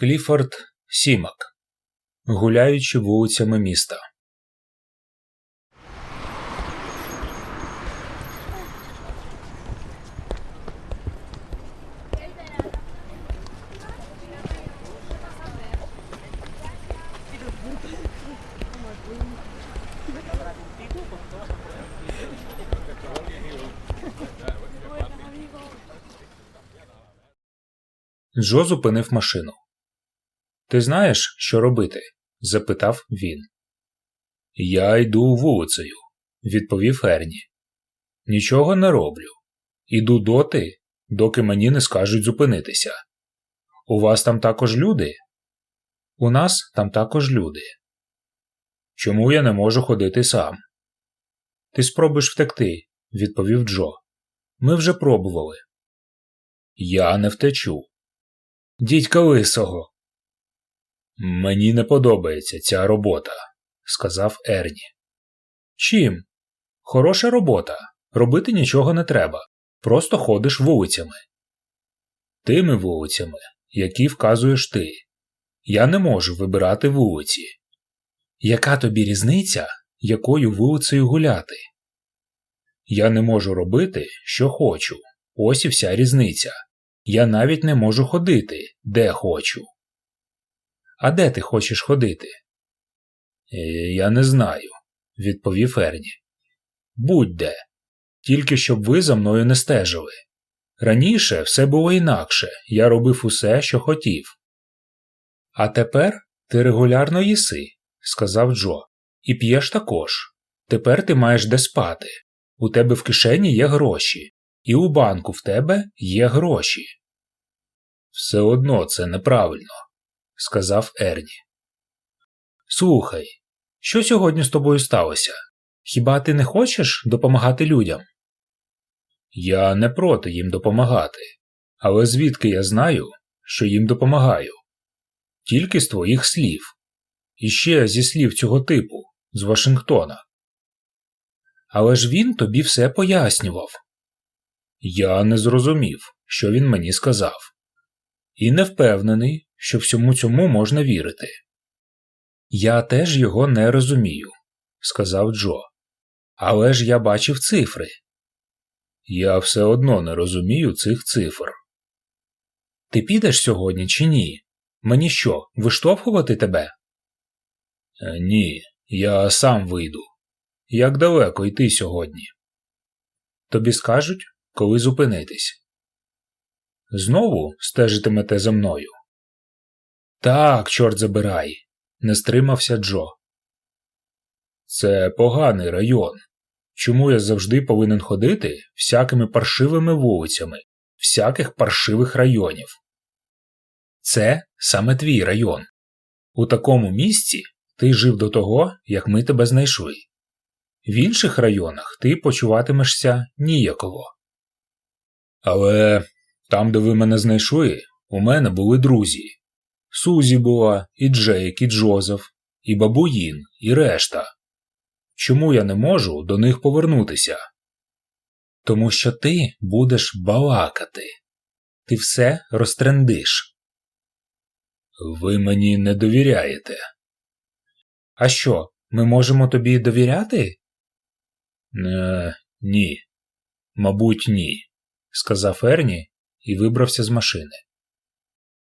Кліфорд Сімак, гуляючи вулицями міста. Джо зупинив машину. Ти знаєш, що робити? запитав він. Я йду вулицею, відповів Ерні. Нічого не роблю. Іду доти, доки мені не скажуть зупинитися. У вас там також люди? У нас там також люди. Чому я не можу ходити сам? Ти спробуєш втекти, відповів Джо. Ми вже пробували. Я не втечу. Дідька лисого. Мені не подобається ця робота, сказав Ерні. Чим? Хороша робота. Робити нічого не треба. Просто ходиш вулицями. Тими вулицями, які вказуєш ти. Я не можу вибирати вулиці. Яка тобі різниця, якою вулицею гуляти? Я не можу робити, що хочу. Ось і вся різниця. Я навіть не можу ходити, де хочу. А де ти хочеш ходити? «Е, Я не знаю, відповів Ерні. Будь-де. Тільки щоб ви за мною не стежили. Раніше все було інакше, я робив усе, що хотів. А тепер ти регулярно їси, сказав Джо, і п'єш також. Тепер ти маєш де спати. У тебе в кишені є гроші, і у банку в тебе є гроші. Все одно це неправильно, сказав Ерні. Слухай, що сьогодні з тобою сталося? Хіба ти не хочеш допомагати людям? Я не проти їм допомагати, але звідки я знаю, що їм допомагаю? Тільки з твоїх слів. І ще зі слів цього типу, з Вашингтона. Але ж він тобі все пояснював. Я не зрозумів, що він мені сказав, і не впевнений, що всьому цьому можна вірити. Я теж його не розумію, сказав Джо. Але ж я бачив цифри. Я все одно не розумію цих цифр. Ти підеш сьогодні чи ні? Мені що, виштовхувати тебе? Е, Ні, я сам вийду. Як далеко йти сьогодні? Тобі скажуть, коли зупинитись. Знову стежитимете за мною. Так, чорт забирай, не стримався Джо. Це поганий район. Чому я завжди повинен ходити всякими паршивими вулицями, всяких паршивих районів? Це саме твій район. У такому місці ти жив до того, як ми тебе знайшли. В інших районах ти почуватимешся ніяково. Але там, де ви мене знайшли, у мене були друзі. Сузі була, і Джейк, і Джозеф, і бабуїн, і решта. Чому я не можу до них повернутися? Тому що ти будеш балакати. Ти все розтрендиш. Ви мені не довіряєте. А що, ми можемо тобі довіряти? Е, ні. Мабуть, ні, сказав Ерні і вибрався з машини.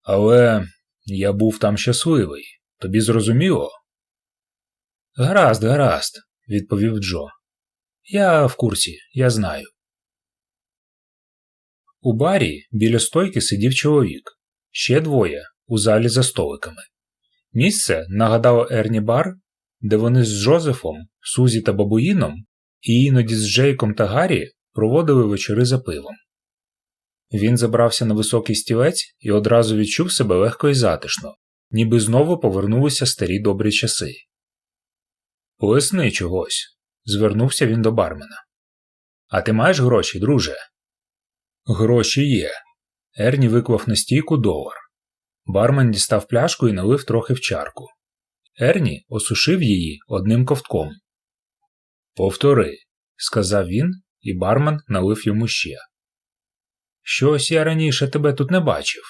Але я був там щасливий. Тобі зрозуміло? Гаразд, гаразд, відповів Джо. Я в курсі, я знаю. У барі біля стойки сидів чоловік, ще двоє у залі за столиками. Місце нагадало Ерні бар, де вони з Джозефом, Сузі та Бабуїном і іноді з Джейком та Гаррі проводили вечори за пивом. Він забрався на високий стілець і одразу відчув себе легко і затишно, ніби знову повернулися старі добрі часи. Поясни чогось, звернувся він до бармена. А ти маєш гроші, друже? Гроші є. Ерні виклав на стійку долар. Бармен дістав пляшку і налив трохи в чарку. Ерні осушив її одним ковтком. Повтори, сказав він, і бармен налив йому ще. Щось я раніше тебе тут не бачив.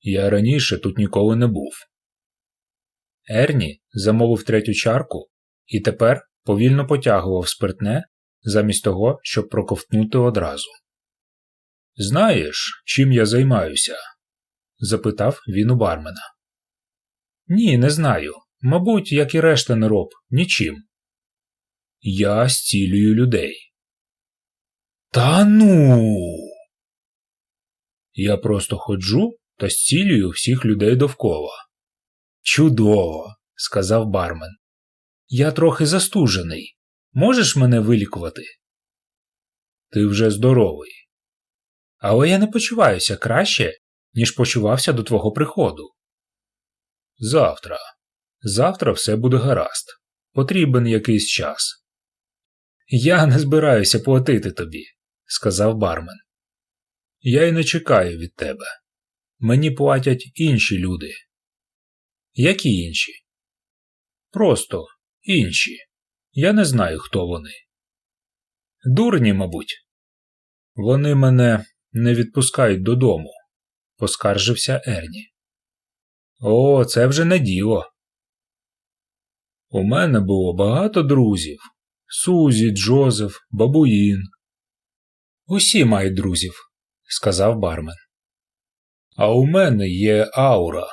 Я раніше тут ніколи не був. Ерні замовив третю чарку і тепер повільно потягував спиртне замість того, щоб проковтнути одразу. Знаєш, чим я займаюся? запитав він у бармена. Ні, не знаю. Мабуть, як і решта не роб, нічим. Я зцілюю людей. Та ну. Я просто ходжу та зцілюю всіх людей довкола. Чудово, сказав бармен. Я трохи застужений. Можеш мене вилікувати? Ти вже здоровий. Але я не почуваюся краще, ніж почувався до твого приходу. Завтра. Завтра все буде гаразд. Потрібен якийсь час. Я не збираюся платити тобі, сказав бармен. Я й не чекаю від тебе. Мені платять інші люди. Які інші? Просто інші. Я не знаю, хто вони. Дурні, мабуть. Вони мене не відпускають додому, поскаржився Ерні. О, це вже не діло. У мене було багато друзів Сузі, Джозеф, Бабуїн. Усі мають друзів, сказав бармен. А у мене є аура.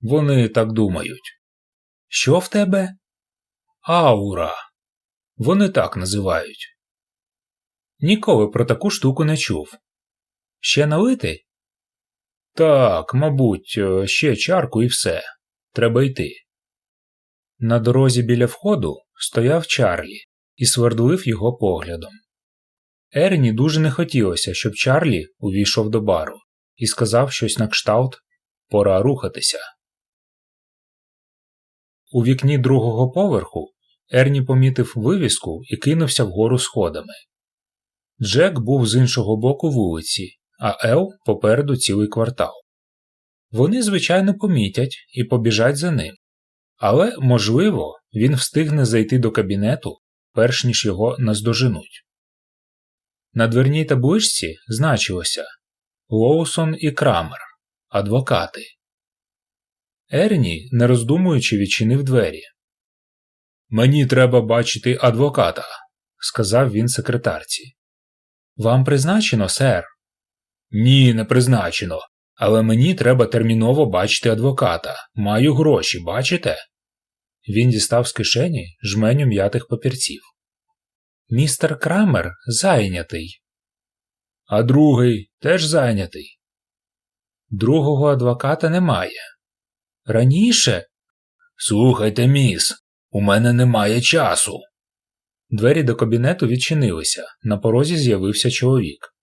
Вони так думають. Що в тебе? Аура. Вони так називають. Ніколи про таку штуку не чув. Ще налити? Так, мабуть, е, ще чарку і все. Треба йти. На дорозі біля входу стояв Чарлі і свердлив його поглядом. Ерні дуже не хотілося, щоб Чарлі увійшов до бару і сказав щось на кшталт пора рухатися. У вікні другого поверху Ерні помітив вивіску і кинувся вгору сходами. Джек був з іншого боку вулиці, а Ел попереду цілий квартал. Вони, звичайно, помітять і побіжать за ним, але, можливо, він встигне зайти до кабінету, перш ніж його наздоженуть. На дверній табличці значилося Лоусон і Крамер, адвокати. Ерні, не роздумуючи, відчинив двері. Мені треба бачити адвоката, сказав він секретарці. Вам призначено, сер? Ні, не призначено. Але мені треба терміново бачити адвоката. Маю гроші, бачите? Він дістав з кишені жменю м'ятих папірців. Містер Крамер зайнятий. А другий теж зайнятий. Другого адвоката немає. Раніше. Слухайте, міс, у мене немає часу. Двері до кабінету відчинилися. На порозі з'явився чоловік.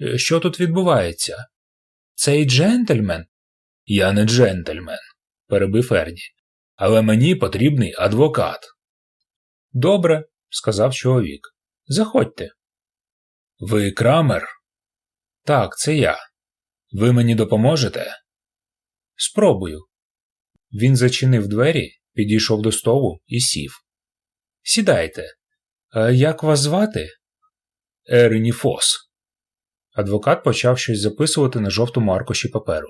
«Е, Що тут відбувається? Цей джентльмен? Я не джентльмен, перебив Ерні. Але мені потрібний адвокат. Добре, сказав чоловік. Заходьте. Ви крамер? Так, це я. Ви мені допоможете? Спробую. Він зачинив двері, підійшов до столу і сів. Сідайте. А як вас звати? Ерені Фос. Адвокат почав щось записувати на жовтому аркуші паперу.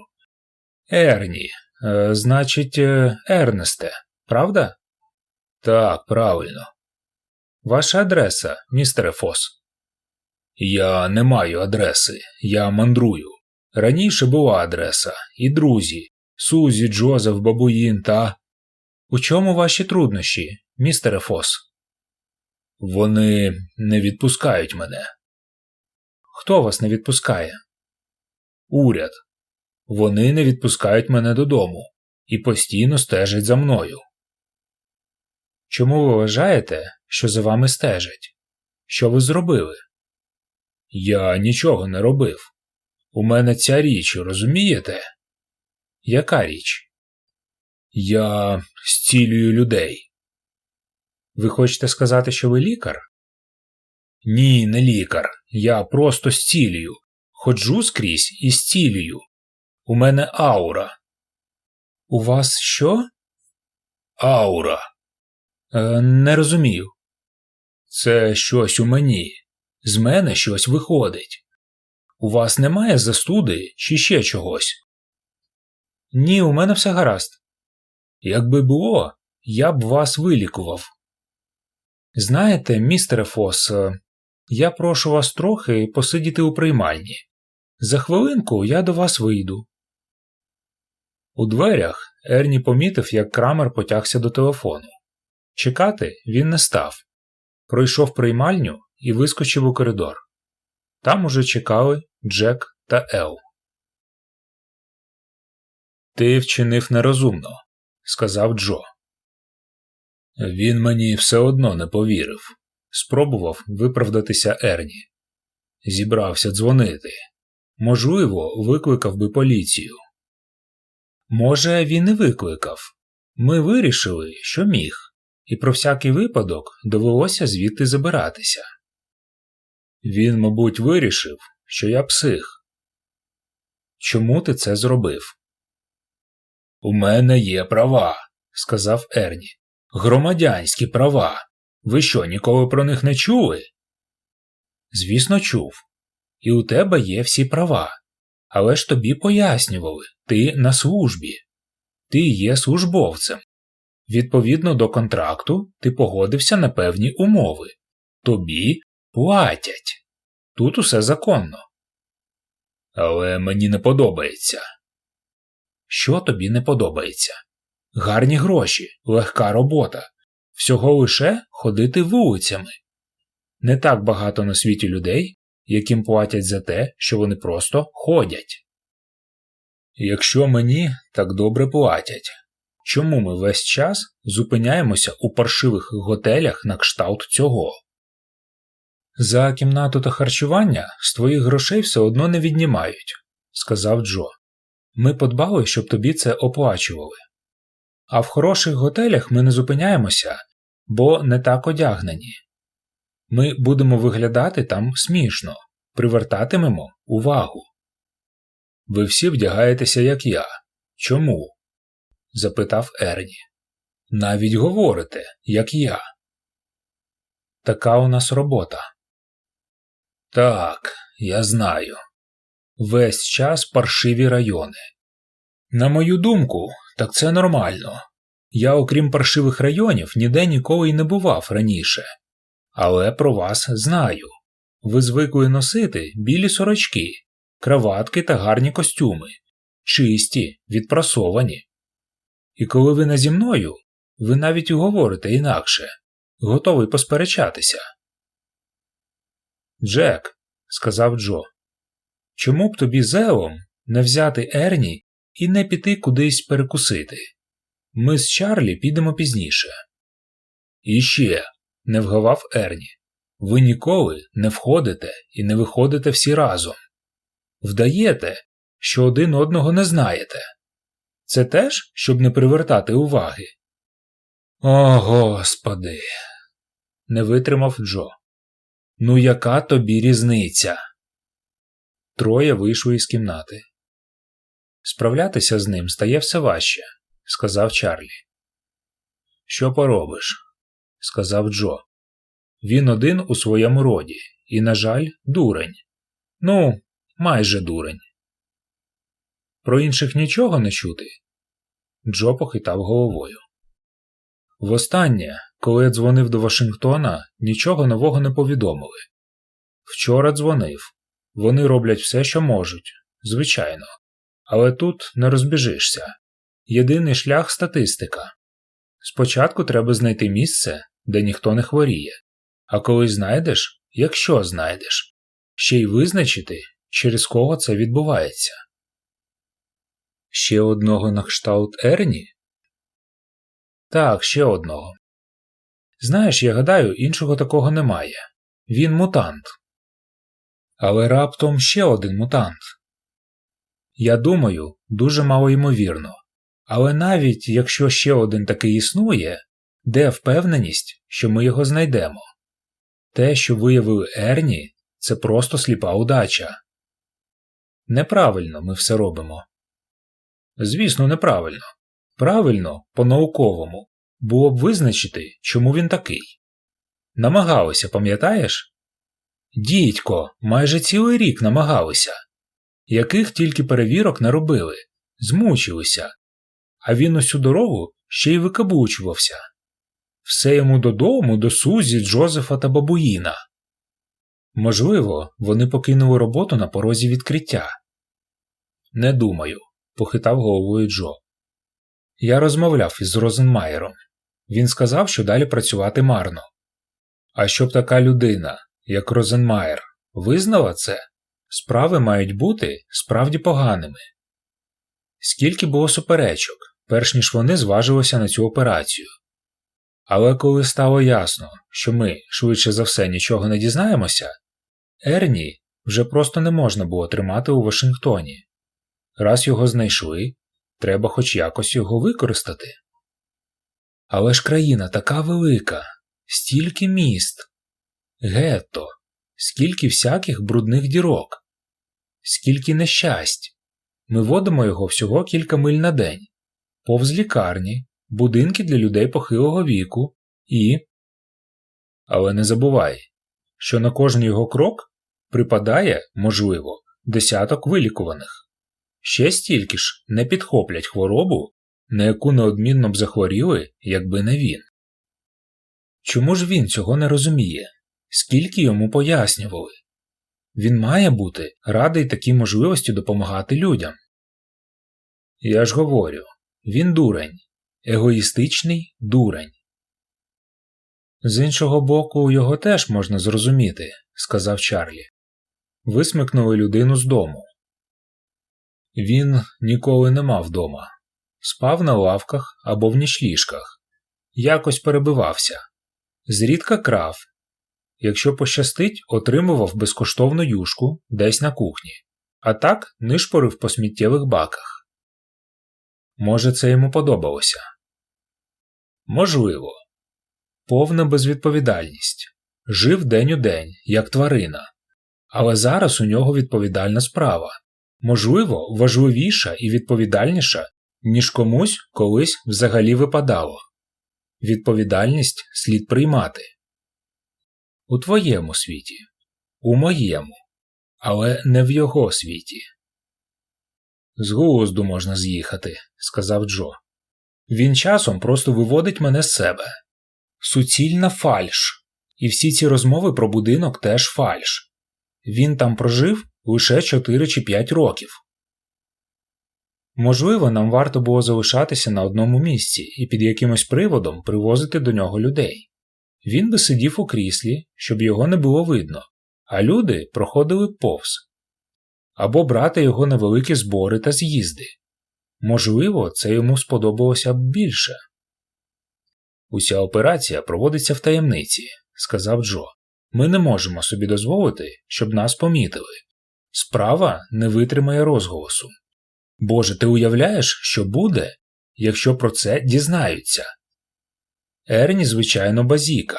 Ерні, е, значить, е, Ернесте, правда? Так, правильно. Ваша адреса, містере Фос. Я не маю адреси, я мандрую. Раніше була адреса, і друзі Сузі, Джозеф, Бабуїн та. У чому ваші труднощі, містере Фос? Вони не відпускають мене. Хто вас не відпускає? Уряд. Вони не відпускають мене додому і постійно стежать за мною. Чому ви вважаєте, що за вами стежать? Що ви зробили? Я нічого не робив. У мене ця річ, розумієте? Яка річ? Я зцілюю людей. Ви хочете сказати, що ви лікар? Ні, не лікар. Я просто зцілюю. Ходжу скрізь і зцілюю. У мене аура. У вас що? Аура. Е, не розумію. Це щось у мені. З мене щось виходить. У вас немає застуди чи ще чогось? Ні, у мене все гаразд. Якби було, я б вас вилікував. Знаєте, містере Фос, е, я прошу вас трохи посидіти у приймальні. За хвилинку я до вас вийду. У дверях Ерні помітив, як крамер потягся до телефону. Чекати він не став. Пройшов приймальню і вискочив у коридор. Там уже чекали Джек та Ел. Ти вчинив нерозумно, сказав Джо. Він мені все одно не повірив. Спробував виправдатися Ерні. Зібрався дзвонити. Можливо, викликав би поліцію. Може, він і викликав. Ми вирішили, що міг, і про всякий випадок довелося звідти забиратися. Він, мабуть, вирішив, що я псих. Чому ти це зробив? У мене є права, сказав Ерні. Громадянські права. Ви що, ніколи про них не чули? Звісно, чув. І у тебе є всі права. Але ж тобі пояснювали, ти на службі. Ти є службовцем. Відповідно до контракту, ти погодився на певні умови. Тобі платять. Тут усе законно. Але мені не подобається. Що тобі не подобається? Гарні гроші, легка робота. Всього лише ходити вулицями. Не так багато на світі людей, яким платять за те, що вони просто ходять. Якщо мені так добре платять, чому ми весь час зупиняємося у паршивих готелях на кшталт цього? За кімнату та харчування з твоїх грошей все одно не віднімають, сказав Джо. Ми подбали, щоб тобі це оплачували. А в хороших готелях ми не зупиняємося, бо не так одягнені. Ми будемо виглядати там смішно, привертатимемо увагу. Ви всі вдягаєтеся, як я. Чому? Запитав Ерні. Навіть говорите, як я. Така у нас робота. Так, я знаю. Весь час паршиві райони. На мою думку, так це нормально. Я, окрім паршивих районів, ніде ніколи й не бував раніше. Але про вас знаю. Ви звикли носити білі сорочки, краватки та гарні костюми, чисті, відпрасовані. І коли ви не зі мною, ви навіть і говорите інакше, готовий посперечатися. Джек, сказав Джо, чому б тобі зелом не взяти Ерні і не піти кудись перекусити? Ми з Чарлі підемо пізніше. І ще, не вгавав Ерні, ви ніколи не входите і не виходите всі разом. Вдаєте, що один одного не знаєте. Це теж, щоб не привертати уваги. О, господи, не витримав Джо. Ну, яка тобі різниця? Троє вийшли із кімнати. Справлятися з ним стає все важче, сказав Чарлі. Що поробиш? сказав Джо. Він один у своєму роді, і, на жаль, дурень. Ну, майже дурень. Про інших нічого не чути. Джо похитав головою. Востаннє, коли я дзвонив до Вашингтона, нічого нового не повідомили. Вчора дзвонив. Вони роблять все, що можуть, звичайно. Але тут не розбіжишся. Єдиний шлях статистика. Спочатку треба знайти місце, де ніхто не хворіє, а коли знайдеш, якщо знайдеш, ще й визначити, через кого це відбувається. Ще одного на кшталт Ерні? Так, ще одного. Знаєш, я гадаю, іншого такого немає. Він мутант. Але раптом ще один мутант. Я думаю, дуже мало ймовірно. Але навіть якщо ще один такий існує, де впевненість, що ми його знайдемо? Те, що виявили Ерні, це просто сліпа удача. Неправильно ми все робимо. Звісно, неправильно. Правильно, по-науковому, було б визначити, чому він такий. Намагалися, пам'ятаєш? Дідько, майже цілий рік намагалися. Яких тільки перевірок не робили. змучилися, а він усю дорогу ще й викаблучувався. Все йому додому, до Сузі, Джозефа та бабуїна. Можливо, вони покинули роботу на порозі відкриття. Не думаю, похитав головою Джо. Я розмовляв із Розенмаєром. Він сказав, що далі працювати марно. А щоб така людина, як Розенмаєр, визнала це, справи мають бути справді поганими. Скільки було суперечок, перш ніж вони зважилися на цю операцію. Але коли стало ясно, що ми, швидше за все, нічого не дізнаємося, Ерні вже просто не можна було тримати у Вашингтоні. Раз його знайшли, треба хоч якось його використати. Але ж країна така велика, стільки міст, гетто, скільки всяких брудних дірок, скільки нещасть. Ми водимо його всього кілька миль на день, повз лікарні, будинки для людей похилого віку і. Але не забувай, що на кожен його крок припадає, можливо, десяток вилікуваних. Ще стільки ж не підхоплять хворобу, на яку неодмінно б захворіли, якби не він. Чому ж він цього не розуміє? Скільки йому пояснювали? Він має бути радий такій можливості допомагати людям. Я ж говорю, він дурень, егоїстичний дурень. З іншого боку, його теж можна зрозуміти, сказав Чарлі. Висмикнули людину з дому. Він ніколи не мав дома, спав на лавках або в нічліжках, якось перебивався, зрідка крав. Якщо пощастить, отримував безкоштовну юшку десь на кухні, а так нишпорив по сміттєвих баках. Може, це йому подобалося? Можливо. Повна безвідповідальність. Жив день у день, як тварина. Але зараз у нього відповідальна справа можливо, важливіша і відповідальніша, ніж комусь колись взагалі випадало. Відповідальність слід приймати. У твоєму світі, у моєму, але не в його світі. З глузду можна з'їхати, сказав Джо. Він часом просто виводить мене з себе. Суцільна фальш. І всі ці розмови про будинок теж фальш. Він там прожив лише 4 чи 5 років. Можливо, нам варто було залишатися на одному місці і під якимось приводом привозити до нього людей. Він би сидів у кріслі, щоб його не було видно, а люди проходили повз або брати його на великі збори та з'їзди. Можливо, це йому сподобалося б більше. Уся операція проводиться в таємниці, сказав Джо. Ми не можемо собі дозволити, щоб нас помітили. Справа не витримає розголосу. Боже, ти уявляєш, що буде, якщо про це дізнаються? Ерні, звичайно, базіка.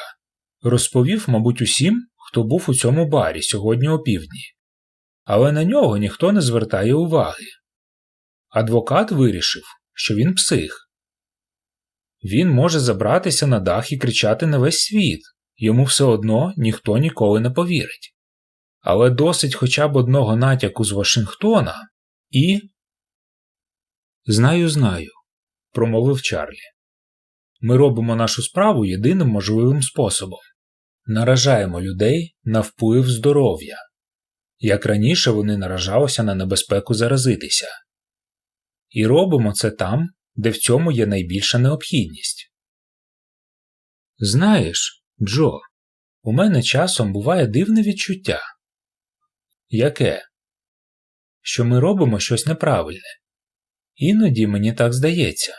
Розповів, мабуть, усім, хто був у цьому барі сьогодні опівдні. Але на нього ніхто не звертає уваги. Адвокат вирішив, що він псих. Він може забратися на дах і кричати на весь світ, йому все одно ніхто ніколи не повірить. Але досить хоча б одного натяку з Вашингтона і. Знаю, знаю, промовив Чарлі. Ми робимо нашу справу єдиним можливим способом наражаємо людей на вплив здоров'я. Як раніше вони наражалися на небезпеку заразитися. І робимо це там, де в цьому є найбільша необхідність. Знаєш, Джо, у мене часом буває дивне відчуття. Яке? Що ми робимо щось неправильне. Іноді мені так здається.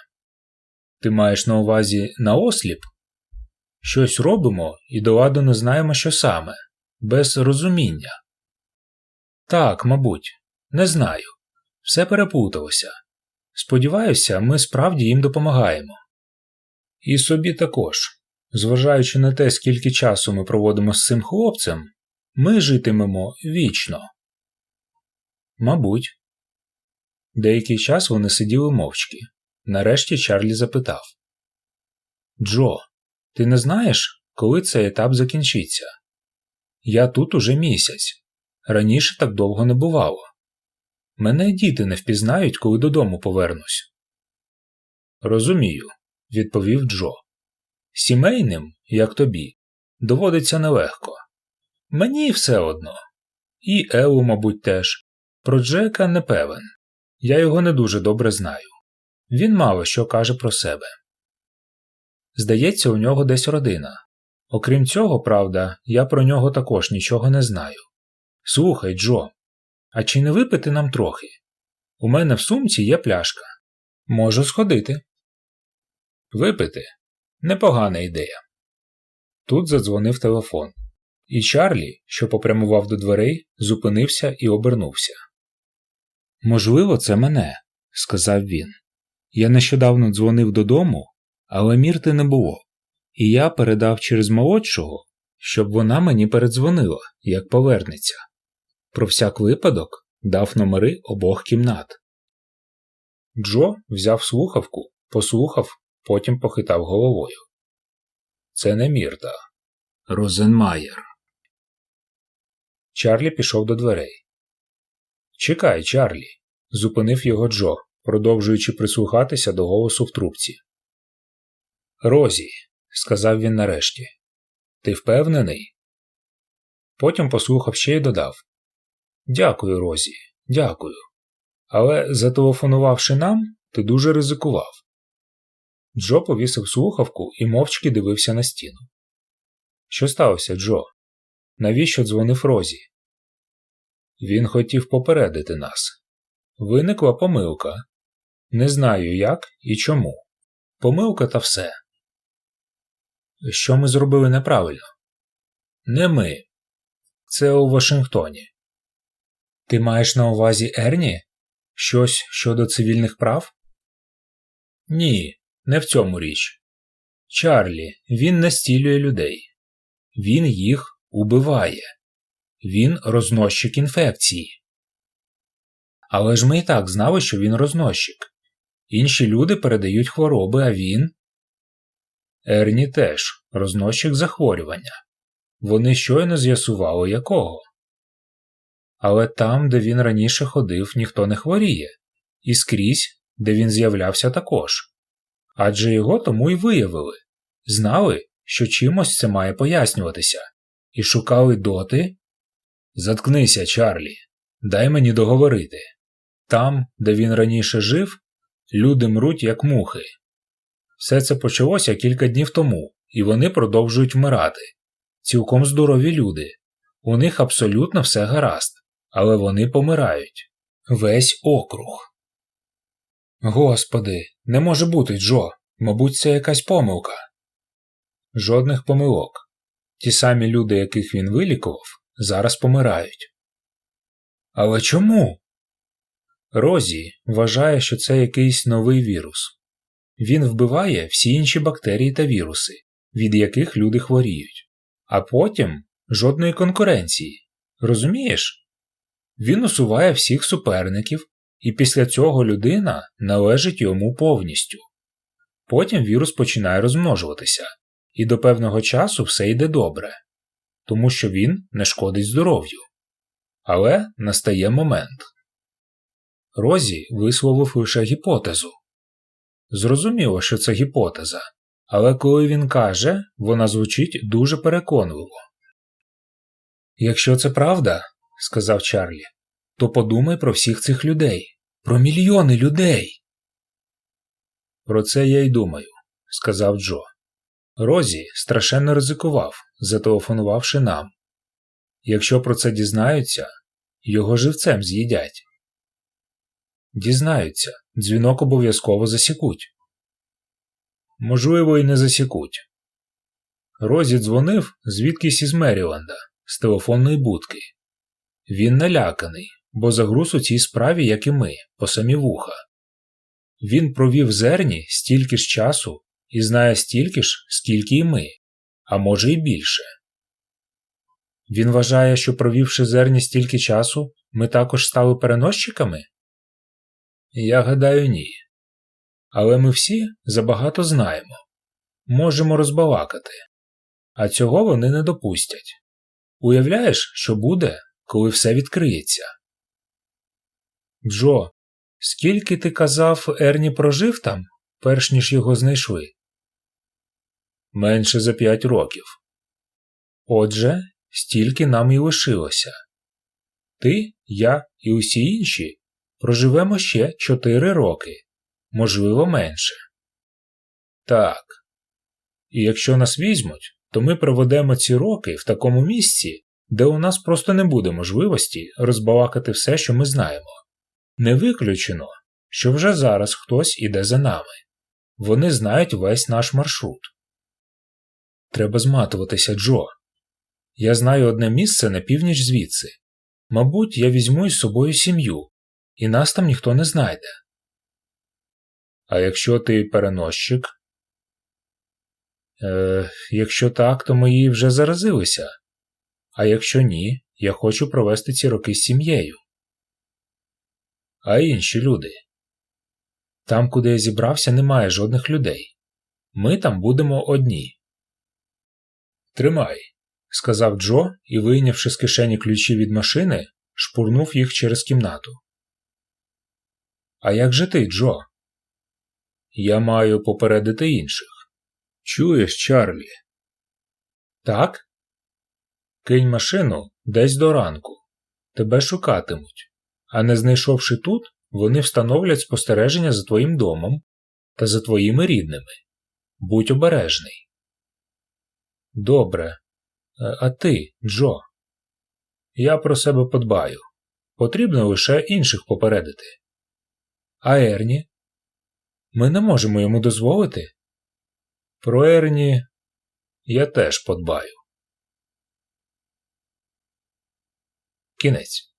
Ти маєш на увазі наосліп? Щось робимо і до ладу не знаємо, що саме, без розуміння. Так, мабуть, не знаю. Все перепуталося. Сподіваюся, ми справді їм допомагаємо. І собі також, зважаючи на те, скільки часу ми проводимо з цим хлопцем, ми житимемо вічно. Мабуть. Деякий час вони сиділи мовчки. Нарешті Чарлі запитав Джо, ти не знаєш, коли цей етап закінчиться? Я тут уже місяць. Раніше так довго не бувало. Мене діти не впізнають, коли додому повернусь. Розумію, відповів Джо. Сімейним, як тобі, доводиться нелегко. Мені все одно. І Елу, мабуть, теж. Про Джека не певен. Я його не дуже добре знаю. Він мало що каже про себе. Здається, у нього десь родина. Окрім цього, правда, я про нього також нічого не знаю. Слухай, Джо, а чи не випити нам трохи? У мене в сумці є пляшка. Можу сходити. Випити непогана ідея. Тут задзвонив телефон, і Чарлі, що попрямував до дверей, зупинився і обернувся. Можливо, це мене, сказав він. Я нещодавно дзвонив додому, але мірти не було, і я передав через молодшого, щоб вона мені передзвонила, як повернеться. Про всяк випадок дав номери обох кімнат. Джо взяв слухавку, послухав, потім похитав головою. Це не Мірта. Розенмаєр. Чарлі пішов до дверей. Чекай, Чарлі, зупинив його Джо, продовжуючи прислухатися до голосу в трубці. Розі, сказав він нарешті, ти впевнений? Потім послухав ще й додав Дякую, Розі, дякую. Але, зателефонувавши нам, ти дуже ризикував. Джо повісив слухавку і мовчки дивився на стіну. Що сталося, Джо? Навіщо дзвонив Розі? Він хотів попередити нас. Виникла помилка. Не знаю, як і чому. Помилка та все. Що ми зробили неправильно? Не ми. Це у Вашингтоні. Ти маєш на увазі Ерні? Щось щодо цивільних прав? Ні, не в цьому річ. Чарлі, він не стілює людей. Він їх убиває. Він рознощик інфекції. Але ж ми і так знали, що він рознощик. Інші люди передають хвороби, а він. Ерні теж рознощик захворювання. Вони щойно з'ясували якого. Але там, де він раніше ходив, ніхто не хворіє, і скрізь, де він з'являвся також. Адже його тому й виявили знали, що чимось це має пояснюватися, і шукали доти. Заткнися, Чарлі, дай мені договорити. Там, де він раніше жив, люди мруть, як мухи. Все це почалося кілька днів тому, і вони продовжують вмирати. Цілком здорові люди. У них абсолютно все гаразд, але вони помирають. Весь округ. Господи, не може бути, Джо. Мабуть, це якась помилка. Жодних помилок. Ті самі люди, яких він вилікував, зараз помирають. Але чому? Розі вважає, що це якийсь новий вірус. Він вбиває всі інші бактерії та віруси, від яких люди хворіють, а потім жодної конкуренції. Розумієш? Він усуває всіх суперників, і після цього людина належить йому повністю. Потім вірус починає розмножуватися, і до певного часу все йде добре, тому що він не шкодить здоров'ю. Але настає момент. Розі висловив лише гіпотезу. Зрозуміло, що це гіпотеза, але коли він каже, вона звучить дуже переконливо. Якщо це правда, сказав Чарлі, то подумай про всіх цих людей, про мільйони людей. Про це я й думаю, сказав Джо. Розі страшенно ризикував, зателефонувавши нам. Якщо про це дізнаються, його живцем з'їдять. Дізнаються, дзвінок обов'язково засікуть. Можливо, і не засікуть. Розі дзвонив звідкись із Меріленда, з телефонної будки. Він наляканий, бо загруз у цій справі, як і ми, по самі вуха. Він провів зерні стільки ж часу і знає стільки ж, скільки і ми, а може й більше. Він вважає, що провівши зерні стільки часу, ми також стали переносчиками? Я гадаю, ні. Але ми всі забагато знаємо, можемо розбалакати, а цього вони не допустять. Уявляєш, що буде, коли все відкриється? Джо, скільки ти казав, Ерні прожив там, перш ніж його знайшли? Менше за п'ять років. Отже, стільки нам і лишилося. Ти, я і усі інші проживемо ще чотири роки, можливо, менше. Так. І якщо нас візьмуть, то ми проведемо ці роки в такому місці, де у нас просто не буде можливості розбалакати все, що ми знаємо. Не виключено, що вже зараз хтось іде за нами. Вони знають весь наш маршрут. Треба зматуватися, Джо. Я знаю одне місце на північ звідси. Мабуть, я візьму із собою сім'ю, і нас там ніхто не знайде. А якщо ти переносчик? Е, Якщо так, то мої вже заразилися. А якщо ні, я хочу провести ці роки з сім'єю. А інші люди. Там, куди я зібрався, немає жодних людей. Ми там будемо одні. Тримай, сказав Джо і, вийнявши з кишені ключі від машини, шпурнув їх через кімнату. А як же ти, Джо? Я маю попередити інших. Чуєш, Чарлі? Так? Кинь машину десь до ранку. Тебе шукатимуть. А не знайшовши тут, вони встановлять спостереження за твоїм домом та за твоїми рідними. Будь обережний. Добре. Е, А ти, Джо? Я про себе подбаю. Потрібно лише інших попередити. А Ерні? Ми не можемо йому дозволити. Про Ерні я теж подбаю. Кінець.